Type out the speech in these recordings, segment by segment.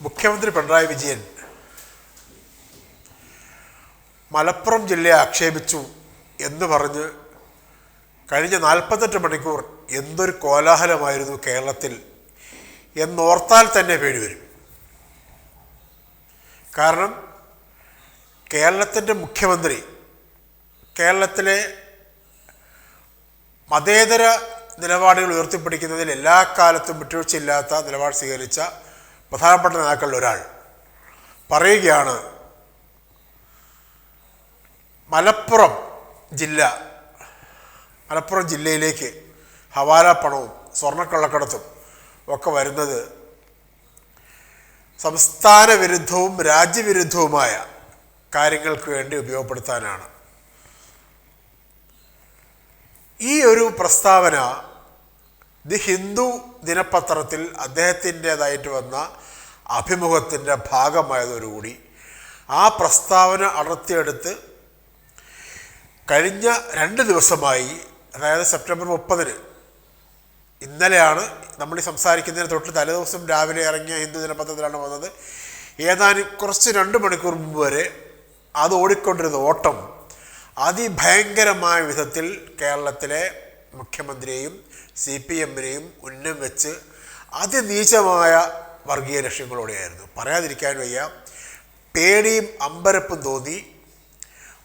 മുഖ്യമന്ത്രി പിണറായി വിജയൻ മലപ്പുറം ജില്ലയെ ആക്ഷേപിച്ചു എന്ന് പറഞ്ഞ് കഴിഞ്ഞ നാൽപ്പത്തെട്ട് മണിക്കൂർ എന്തൊരു കോലാഹലമായിരുന്നു കേരളത്തിൽ എന്നോർത്താൽ തന്നെ പേടി വരും. കാരണം കേരളത്തിന്റെ മുഖ്യമന്ത്രി കേരളത്തിലെ മതേതര നിലപാടുകൾ ഉയർത്തിപ്പിടിക്കുന്നതിൽ എല്ലാ കാലത്തും വിട്ടുവീഴ്ചയില്ലാത്ത നിലപാട് സ്വീകരിച്ച പ്രധാനപ്പെട്ട നേതാക്കളിൽ ഒരാൾ പറയുകയാണ് മലപ്പുറം ജില്ല മലപ്പുറം ജില്ലയിലേക്ക് ഹവാല പണവും സ്വർണക്കള്ളക്കടത്തും ഒക്കെ വരുന്നത് സംസ്ഥാന വിരുദ്ധവും രാജ്യവിരുദ്ധവുമായ കാര്യങ്ങൾക്ക് വേണ്ടി ഉപയോഗപ്പെടുത്താനാണ്. ഈ ഒരു പ്രസ്താവന ദി ഹിന്ദു ദിനപത്രത്തിൽ അദ്ദേഹത്തിന്റെതായിട്ട് വന്ന അഭിമുഖത്തിന്റെ ഭാഗമായതോടുകൂടി ആ പ്രസ്താവന അടർത്തിയെടുത്ത് കഴിഞ്ഞ രണ്ട് ദിവസമായി അതായത് സെപ്റ്റംബർ മുപ്പതിന് ഇന്നലെയാണ് നമ്മൾ ഈ സംസാരിക്കുന്നതിന് തൊട്ട് തലേദിവസം രാവിലെ ഇറങ്ങിയ ഹിന്ദു ദിനപത്രത്തിലാണ് വന്നത്. ഏതാനും കുറച്ച് രണ്ട് മണിക്കൂർ മുമ്പ് വരെ അത് ഓടിക്കൊണ്ടിരുന്ന ഓട്ടം അതിഭയങ്കരമായ വിധത്തിൽ കേരളത്തിലെ മുഖ്യമന്ത്രിയെയും സി പി എമ്മിനെയും ഉന്നം വെച്ച് അതിനീചമായ വർഗീയ ലക്ഷ്യങ്ങളോടെയായിരുന്നു. പറയാതിരിക്കാൻ വയ്യ പേടിയും അമ്പരപ്പും തോന്നി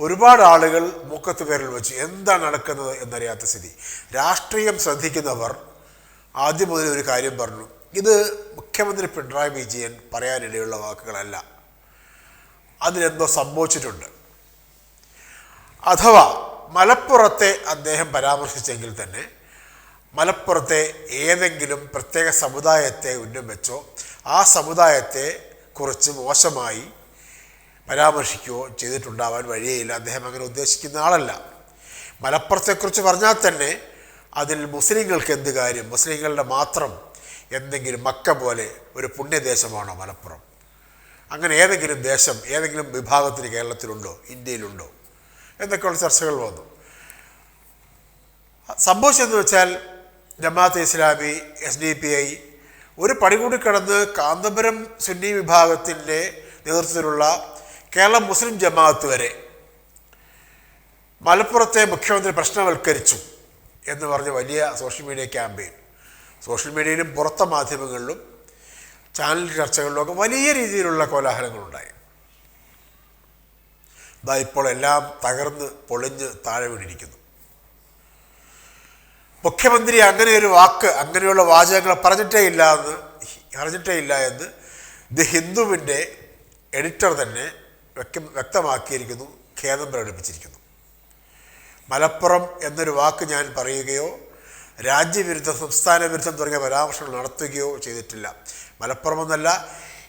ഒരുപാട് ആളുകൾ മുക്കത്ത് പേരിൽ വെച്ച് എന്താണ് നടക്കുന്നത് എന്നറിയാത്ത സ്ഥിതി. രാഷ്ട്രീയം ശ്രദ്ധിക്കുന്നവർ ആദ്യം മുതൽ ഒരു കാര്യം പറഞ്ഞു ഇത് മുഖ്യമന്ത്രി പിണറായി വിജയൻ പറയാനിടയുള്ള വാക്കുകളല്ല. അതിനെന്തോ സംഭവിച്ചിട്ടുണ്ട്. അഥവാ മലപ്പുറത്തെ അദ്ദേഹം പരാമർശിച്ചെങ്കിൽ തന്നെ മലപ്പുറത്തെ ഏതെങ്കിലും പ്രത്യേക സമുദായത്തെ ഉന്നം വെച്ചോ ആ സമുദായത്തെ കുറിച്ച് മോശമായി പരാമർശിക്കുകയോ ചെയ്തിട്ടുണ്ടാവാൻ വഴിയേയില്ല. അദ്ദേഹം അങ്ങനെ ഉദ്ദേശിക്കുന്ന ആളല്ല. മലപ്പുറത്തെക്കുറിച്ച് പറഞ്ഞാൽ തന്നെ അതിൽ മുസ്ലിങ്ങൾക്ക് എന്ത് കാര്യം? മുസ്ലിങ്ങളുടെ മാത്രം എന്തെങ്കിലും മക്ക പോലെ ഒരു പുണ്യദേശമാണോ മലപ്പുറം? അങ്ങനെ ഏതെങ്കിലും ദേശം ഏതെങ്കിലും വിഭാഗത്തിന് കേരളത്തിലുണ്ടോ? ഇന്ത്യയിലുണ്ടോ? എന്നൊക്കെയുള്ള ചർച്ചകൾ വന്നു. സംഭവിച്ചതെന്ന് വെച്ചാൽ Jamaat Islami S D P I ഒരു പടി കൂടി കടന്ന് കാന്തപുരം സുന്നി വിഭാഗത്തിന്റെ നേതൃത്വത്തിലുള്ള കേരള മുസ്ലിം ജമാഅത്ത് വരെ മലപ്പുറത്തെ മുഖ്യമന്ത്രി പ്രശ്നവൽക്കരിച്ചു എന്ന് പറഞ്ഞ വലിയ സോഷ്യൽ മീഡിയ ക്യാമ്പയിൻ. സോഷ്യൽ മീഡിയയിലും പുറത്തെ മാധ്യമങ്ങളിലും ചാനൽ ചർച്ചകളിലും ഒക്കെ വലിയ രീതിയിലുള്ള കോലാഹലങ്ങളുണ്ടായി. ഇതാ ഇപ്പോൾ എല്ലാം തകർന്ന് പൊളിഞ്ഞ് താഴെ വീണിരിക്കുന്നു. മുഖ്യമന്ത്രി അങ്ങനെ ഒരു വാക്ക് അങ്ങനെയുള്ള വാചകങ്ങൾ പറഞ്ഞിട്ടേ ഇല്ല എന്ന് പറഞ്ഞിട്ടേ ഇല്ല എന്ന് ദി ഹിന്ദുവിന്റെ എഡിറ്റർ തന്നെ വ്യക്ത വ്യക്തമാക്കിയിരിക്കുന്നു ഖേദം പ്രകടിപ്പിച്ചിരിക്കുന്നു. മലപ്പുറം എന്നൊരു വാക്ക് ഞാൻ പറയുകയോ രാജ്യവിരുദ്ധം സംസ്ഥാന വിരുദ്ധം തുടങ്ങിയ പരാമർശങ്ങൾ നടത്തുകയോ ചെയ്തിട്ടില്ല. മലപ്പുറം എന്നല്ല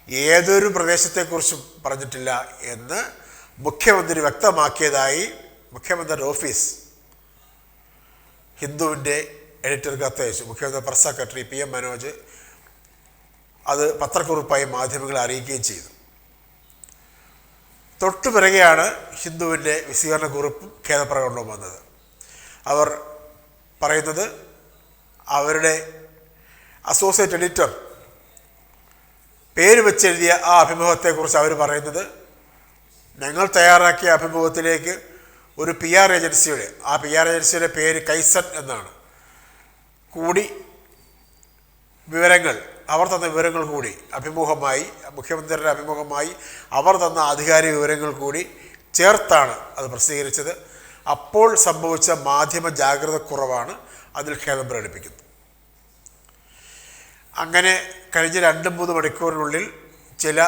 ഏതൊരു പ്രദേശത്തെക്കുറിച്ചും പറഞ്ഞിട്ടില്ല എന്ന് മുഖ്യമന്ത്രി വ്യക്തമാക്കിയതായി മുഖ്യമന്ത്രിയുടെ ഓഫീസ് ഹിന്ദുവിന്റെ എഡിറ്റർ കത്തയച്ചു മുഖ്യമന്ത്രി press secretary P M Manoj അത് പത്രക്കുറിപ്പായി മാധ്യമങ്ങളെ അറിയിക്കുകയും ചെയ്തു. തൊട്ടു പിറകെയാണ് ഹിന്ദുവിന്റെ വിശദീകരണ കുറിപ്പും ഖേദപ്രകടനവും വന്നത്. അവർ പറയുന്നത് അവരുടെ അസോസിയേറ്റ് എഡിറ്റർ പേര് വെച്ചെഴുതിയ ആ അഭിമുഖത്തെക്കുറിച്ച് അവർ പറയുന്നത് ഞങ്ങൾ തയ്യാറാക്കിയ അഭിമുഖത്തിലേക്ക് ഒരു പി ആർ ഏജൻസിയുടെ ആ പി ആർ ഏജൻസിയുടെ പേര് കൈസൻ എന്നാണ്. കൂടി വിവരങ്ങൾ അവർ തന്ന വിവരങ്ങൾ കൂടി അഭിമുഖമായി മുഖ്യമന്ത്രിയുടെ അഭിമുഖമായി അവർ തന്ന ആധികാരിക വിവരങ്ങൾ കൂടി ചേർത്താണ് അത് പ്രസിദ്ധീകരിച്ചത്. അപ്പോൾ സംഭവിച്ച മാധ്യമ ജാഗ്രത കുറവാണ് അതിൽ ഖേദം പ്രകടിപ്പിക്കുന്നത് അങ്ങനെ കഴിഞ്ഞ രണ്ട് മൂന്ന് മണിക്കൂറിനുള്ളിൽ ചില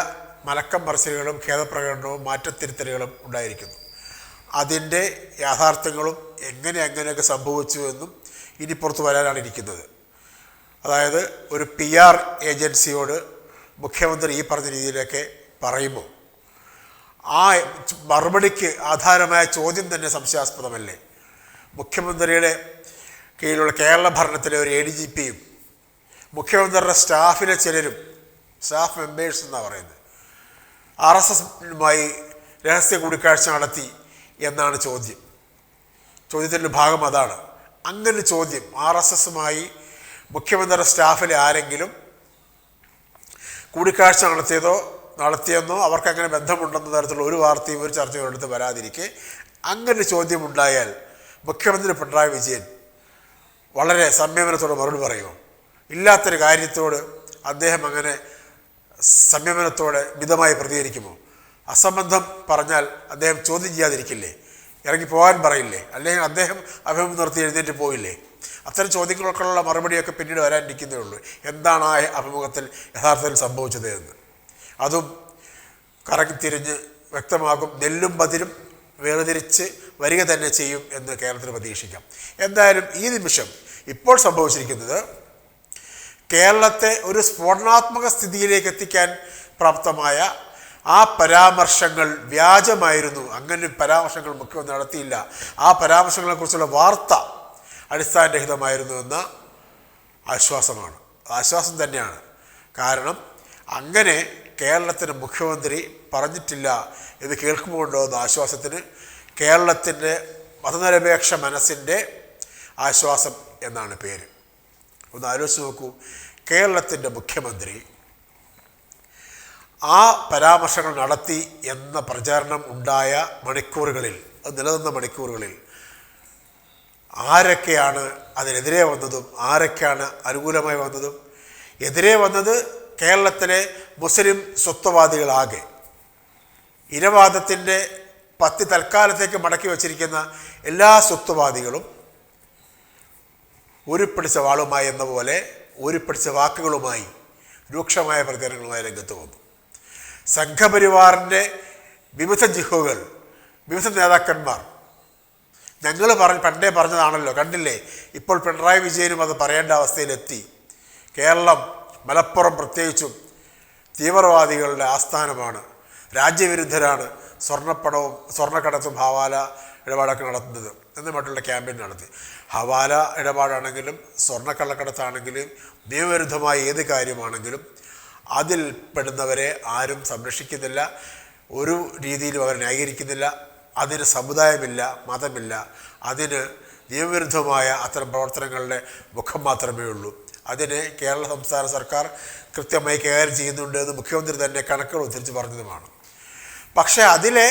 മലക്കം പറച്ചിലുകളും ഖേദപ്രകടനവും മാറ്റത്തിരുത്തലുകളും ഉണ്ടായിരിക്കുന്നു. അതിന്റെ യാഥാർത്ഥ്യങ്ങളും എങ്ങനെ എങ്ങനെയൊക്കെ സംഭവിച്ചു എന്നും ഇനി പുറത്തു വരാനാണ് ഇരിക്കുന്നത്. അതായത് ഒരു പി ആർ ഏജൻസിയോട് മുഖ്യമന്ത്രി ഈ പറഞ്ഞ രീതിയിലൊക്കെ പറയുമ്പോൾ ആ മറുപടിക്ക് ആധാരമായ ചോദ്യം തന്നെ സംശയാസ്പദമല്ലേ? മുഖ്യമന്ത്രിയുടെ കീഴിലുള്ള കേരള ഭരണത്തിലെ ഒരു എ ഡി ജി പിയും മുഖ്യമന്ത്രിയുടെ സ്റ്റാഫിലെ ചിലരും സ്റ്റാഫ് മെമ്പേഴ്സ് എന്നാണ് പറയുന്നത് ആർ എസ് എസുമായി രഹസ്യ കൂടിക്കാഴ്ച നടത്തി എന്നാണ് ചോദ്യം. ചോദ്യത്തിന്റെ ഭാഗം അതാണ്. അങ്ങനെ ചോദ്യം ആർ എസ് എസുമായി മുഖ്യമന്ത്രിയുടെ സ്റ്റാഫിലെ ആരെങ്കിലും കൂടിക്കാഴ്ച നടത്തിയതോ നടത്തിയെന്നോ അവർക്ക് അങ്ങനെ ബന്ധമുണ്ടെന്ന തരത്തിലുള്ള ഒരു വാർത്തയും ഒരു ചർച്ചയും എടുത്ത് വരാതിരിക്കെ അങ്ങനെ ഒരു ചോദ്യം ഉണ്ടായാൽ മുഖ്യമന്ത്രി പിണറായി വിജയൻ വളരെ സംയമനത്തോട് മറുപടി പറയുമോ? ഇല്ലാത്തൊരു കാര്യത്തോട് അദ്ദേഹം അങ്ങനെ സംയമനത്തോടെ മിതമായി പ്രതികരിക്കുമോ? അസംബന്ധം പറഞ്ഞാൽ അദ്ദേഹം ചോദ്യം ചെയ്യാതിരിക്കില്ലേ? ഇറങ്ങി പോകാൻ പറയില്ലേ? അല്ലെങ്കിൽ അദ്ദേഹം അഭിമുഖം നിർത്തി എഴുന്നേറ്റ് പോയില്ലേ? അത്തരം ചോദ്യങ്ങൾക്കുള്ള മറുപടിയൊക്കെ പിന്നീട് വരാനിരിക്കുന്നേ ഉള്ളൂ. എന്താണ് ആ അഭിമുഖത്തിൽ യഥാർത്ഥത്തിൽ സംഭവിച്ചത് എന്ന്? അതും കറങ്ങി തിരിഞ്ഞ് വ്യക്തമാകും. നെല്ലും പതിരും വേർതിരിച്ച് വരിക തന്നെ ചെയ്യും എന്ന് കേരളത്തിന് പ്രതീക്ഷിക്കാം. എന്തായാലും ഈ നിമിഷം ഇപ്പോൾ സംഭവിച്ചിരിക്കുന്നത് കേരളത്തെ ഒരു സ്ഫോടനാത്മക സ്ഥിതിയിലേക്ക് എത്തിക്കാൻ പ്രാപ്തമായ ആ പരാമർശങ്ങൾ വ്യാജമായിരുന്നു. അങ്ങനെ പരാമർശങ്ങൾ മുഖ്യമന്ത്രി നടത്തിയില്ല. ആ പരാമർശങ്ങളെക്കുറിച്ചുള്ള വാർത്ത അടിസ്ഥാനരഹിതമായിരുന്നു എന്ന ആശ്വാസമാണ്. ആശ്വാസം തന്നെയാണ്. കാരണം അങ്ങനെ കേരളത്തിന് മുഖ്യമന്ത്രി പറഞ്ഞിട്ടില്ല എന്ന് എന്ന ആശ്വാസത്തിന് കേരളത്തിന്റെ മതനിരപേക്ഷ മനസ്സിന്റെ ആശ്വാസം എന്നാണ് പേര്. ഒന്ന് ആലോചിച്ച് നോക്കൂ. കേരളത്തിന്റെ മുഖ്യമന്ത്രി ആ പരാമർശങ്ങൾ നടത്തി എന്ന പ്രചാരണം ഉണ്ടായ മണിക്കൂറുകളിൽ അത് നിലനിന്ന മണിക്കൂറുകളിൽ ആരൊക്കെയാണ് അതിനെതിരെ വന്നതും ആരൊക്കെയാണ് അനുകൂലമായി വന്നതും? എതിരെ വന്നത് കേരളത്തിലെ മുസ്ലിം സ്വത്വവാദികളാകെ. ഇരവാദത്തിന്റെ പത്തി തൽക്കാലത്തേക്ക് മടക്കി വച്ചിരിക്കുന്ന എല്ലാ സ്വത്വവാദികളും ഉരുപ്പിടിച്ച വാളുമായി എന്ന പോലെ ഉരുപ്പിടിച്ച വാക്കുകളുമായി രൂക്ഷമായ പ്രചരണങ്ങളുമായി രംഗത്ത് വന്നു. സംഘപരിവാറിന്റെ വിവിധ ജിഹുകൾ വിവിധ നേതാക്കന്മാർ. ഞങ്ങൾ പറഞ്ഞ് പണ്ടേ പറഞ്ഞതാണല്ലോ കണ്ടില്ലേ? ഇപ്പോൾ പിണറായി വിജയനും അത് പറയേണ്ട അവസ്ഥയിലെത്തി. കേരളം മലപ്പുറം പ്രത്യേകിച്ചും തീവ്രവാദികളുടെ ആസ്ഥാനമാണ്. രാജ്യവിരുദ്ധരാണ് സ്വർണപ്പണവും സ്വർണക്കടത്തും ഹവാല ഇടപാടൊക്കെ നടത്തുന്നത്. എന്ന് മറ്റുള്ള ക്യാമ്പയിൻ നടത്തി. ഹവാല ഇടപാടാണെങ്കിലും സ്വർണക്കള്ളക്കടത്താണെങ്കിലും നിയമവിരുദ്ധമായ ഏത് കാര്യമാണെങ്കിലും അതിൽ പെടുന്നവരെ ആരും സംരക്ഷിക്കുന്നില്ല ഒരു രീതിയിലും അവർ ന്യായീകരിക്കുന്നില്ല അതിന് സമുദായമില്ല മതമില്ല. അതിന് നിയമവിരുദ്ധമായ അത്തരം പ്രവർത്തനങ്ങളുടെ മുഖം മാത്രമേ ഉള്ളൂ. അതിന് കേരള സംസ്ഥാന സർക്കാർ കൃത്യമായി കൈകാര്യം ചെയ്യുന്നുണ്ട് എന്ന് മുഖ്യമന്ത്രി തന്നെ കണക്കുകൾ ഉദ്ധരിച്ച് പറഞ്ഞതുമാണ്. പക്ഷേ അതിലെ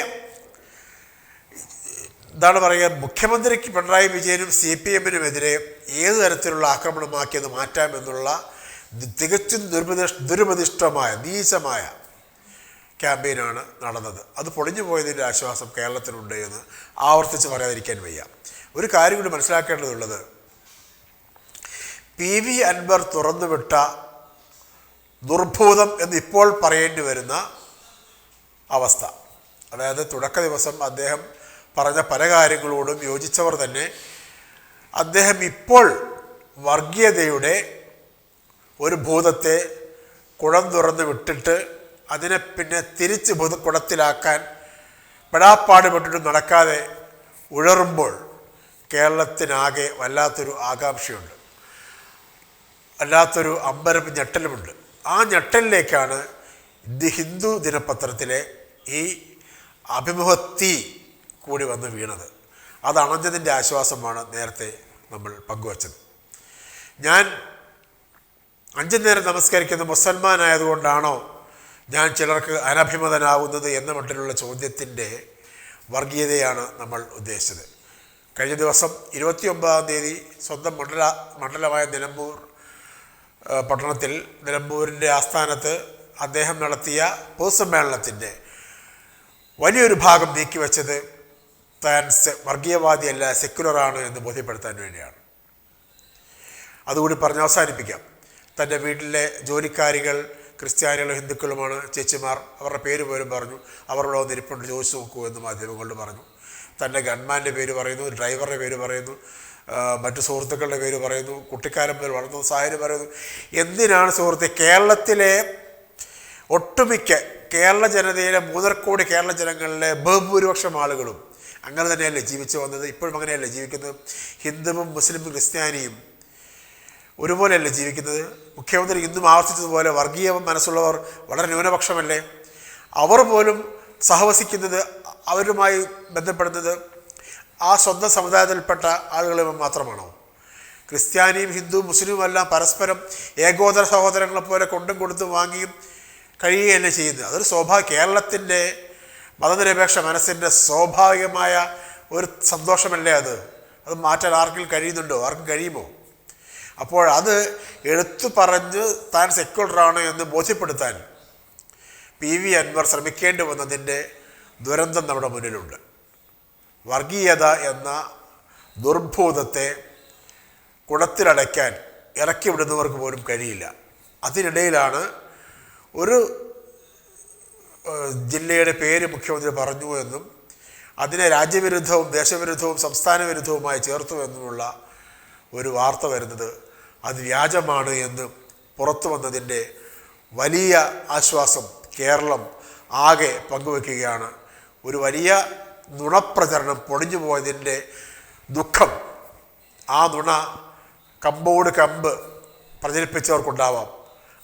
എന്താണ് പറയുക മുഖ്യമന്ത്രിക്ക് പിണറായി വിജയനും സി പി എമ്മിനുമെതിരെ ഏത് തരത്തിലുള്ള ആക്രമണമാക്കിയത് മാറ്റാമെന്നുള്ള തികച്ചും ദുരുപതിഷ് ദുരുപതിഷ്ഠമായ നീചമായ ക്യാമ്പയിനാണ് നടന്നത്. അത് പൊളിഞ്ഞു പോയതിന്റെ ആശ്വാസം കേരളത്തിനുണ്ട് എന്ന് ആവർത്തിച്ച് പറയാതിരിക്കാൻ വയ്യ. ഒരു കാര്യം കൂടി മനസ്സിലാക്കേണ്ടതുള്ളത്. പി വി അൻവർ തുറന്നുവിട്ട ദുർഭൂതം എന്ന് ഇപ്പോൾ പറയേണ്ടി വരുന്ന അവസ്ഥ. അതായത് തുടക്ക ദിവസം അദ്ദേഹം പറഞ്ഞ പല കാര്യങ്ങളോടും യോജിച്ചവർ തന്നെ അദ്ദേഹം ഇപ്പോൾ വർഗീയതയുടെ ഒരു ഭൂതത്തെ കുളം തുറന്ന് വിട്ടിട്ട് അതിനെ പിന്നെ തിരിച്ച് ഭൂത കുടത്തിലാക്കാൻ പെടാപ്പാട് പെട്ടിട്ട് നടക്കാതെ ഉഴറുമ്പോൾ കേരളത്തിനാകെ വല്ലാത്തൊരു ആകാംക്ഷയുണ്ട്. വല്ലാത്തൊരു അമ്പരപ്പ് ഞെട്ടലുമുണ്ട്. ആ ഞെട്ടലിലേക്കാണ് ദി ഹിന്ദു ദിനപത്രത്തിലെ ഈ അഭിമുഖത്തി കൂടി വന്ന് വീണത്. അത് അണഞ്ഞതിന്റെ ആശ്വാസമാണ് നേരത്തെ നമ്മൾ പങ്കുവച്ചത്. ഞാൻ അഞ്ചു നേരം നമസ്കരിക്കുന്ന മുസൽമാനായതുകൊണ്ടാണോ ഞാൻ ചിലർക്ക് അനഭിമതനാവുന്നത് എന്ന മട്ടിലുള്ള ചോദ്യത്തിന്റെ വർഗീയതയാണ് നമ്മൾ ഉദ്ദേശിച്ചത്. കഴിഞ്ഞ ദിവസം ഇരുപത്തിയൊമ്പതാം തീയതി സ്വന്തം മണ്ഡല മണ്ഡലമായ നിലമ്പൂർ പട്ടണത്തിൽ നിലമ്പൂരിന്റെ ആസ്ഥാനത്ത് അദ്ദേഹം നടത്തിയ പൊതുസമ്മേളനത്തിന്റെ വലിയൊരു ഭാഗം നീക്കിവെച്ചത് താൻ വർഗീയവാദിയല്ല സെക്യുലറാണ് എന്ന് ബോധ്യപ്പെടുത്താൻ വേണ്ടിയാണ്. അതുകൂടി പറഞ്ഞ് അവസാനിപ്പിക്കാം. തന്റെ വീട്ടിലെ ജോലിക്കാരികൾ ക്രിസ്ത്യാനികളും ഹിന്ദുക്കളുമാണ് ചേച്ചിമാർ. അവരുടെ പേര് പോലും പറഞ്ഞു. അവരുടെ ഒന്ന് ഇരിപ്പുണ്ട് ചോദിച്ചു നോക്കൂ എന്ന് മാധ്യമങ്ങളോട് പറഞ്ഞു. തന്റെ ഗൺമാന്റെ പേര് പറയുന്നു ഡ്രൈവറുടെ പേര് പറയുന്നു മറ്റു സുഹൃത്തുക്കളുടെ പേര് പറയുന്നു കുട്ടിക്കാലം മുതൽ വളർന്ന സാഹചര്യം പറയുന്നു. എന്തിനാണ് സുഹൃത്തെ കേരളത്തിലെ ഒട്ടുമിക്ക കേരള ജനതയിലെ മൂന്നരക്കോടി കേരള ജനങ്ങളിലെ ബഹുഭൂരിപക്ഷം ആളുകളും അങ്ങനെ തന്നെയല്ലേ ജീവിച്ചു വന്നത്? ഇപ്പോഴും അങ്ങനെയല്ലേ ജീവിക്കുന്നത്? ഹിന്ദുവും മുസ്ലിമും ക്രിസ്ത്യാനിയും ഒരുപോലെയല്ലേ ജീവിക്കുന്നത്? മുഖ്യമന്ത്രി ഇന്നും ആവർത്തിച്ചതുപോലെ വർഗീയ മനസ്സുള്ളവർ വളരെ ന്യൂനപക്ഷമല്ലേ? അവർ പോലും സഹവസിക്കുന്നത് അവരുമായി ബന്ധപ്പെടുന്നത് ആ സ്വന്തം സമുദായത്തിൽപ്പെട്ട ആളുകളുമായി മാത്രമാണോ? ക്രിസ്ത്യാനിയും ഹിന്ദു മുസ്ലിമും എല്ലാം പരസ്പരം ഏകോദര സഹോദരങ്ങളെ പോലെ കൊണ്ടും കൊടുത്തും വാങ്ങിയും കഴിയുകയല്ലേ ചെയ്യുന്നത്. അതൊരു സ്വാഭാവിക കേരളത്തിന്റെ മതനിരപേക്ഷ മനസ്സിന്റെ സ്വാഭാവികമായ ഒരു സന്തോഷമല്ലേ അത്? അത് മാറ്റാൻ ആർക്കും കഴിയുന്നുണ്ടോ? ആർക്കും കഴിയുമോ? അപ്പോൾ അത് എടുത്തു പറഞ്ഞ് താൻ സെക്യുലറാണ് എന്ന് ബോധ്യപ്പെടുത്താൻ പി വി അൻവർ ശ്രമിക്കേണ്ടി വന്നതിന്റെ ദുരന്തം നമ്മുടെ മുന്നിലുണ്ട്. വർഗീയത എന്ന ദുർഭൂതത്തെ കുടത്തിലടയ്ക്കാൻ ഇറക്കി വിടുന്നവർക്ക് പോലും കഴിയില്ല. അതിനിടയിലാണ് ഒരു ജില്ലയുടെ പേര് മുഖ്യമന്ത്രി പറഞ്ഞു എന്നും അതിനെ രാജ്യവിരുദ്ധവും ദേശവിരുദ്ധവും സംസ്ഥാന വിരുദ്ധവുമായി ചേർത്തു എന്നുമുള്ള ഒരു വാർത്ത വരുന്നത് അത് വ്യാജമാണ് എന്ന് പുറത്തു വന്നതിന്റെ വലിയ ആശ്വാസം കേരളം ആകെ പങ്കുവെക്കുകയാണ്. ഒരു വലിയ നുണപ്രചരണം പൊടിഞ്ഞു പോയതിന്റെ ദുഃഖം ആ നുണ കമ്പോട് കമ്പ് പ്രചരിപ്പിച്ചവർക്കുണ്ടാവാം.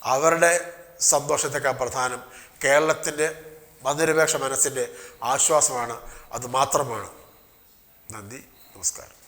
അവരുടെ സന്തോഷത്തേക്കാൾ പ്രധാനം കേരളത്തിന്റെ മതനിരപേക്ഷ മനസ്സിന്റെ ആശ്വാസമാണ്. അത് മാത്രമാണ്. നന്ദി നമസ്കാരം.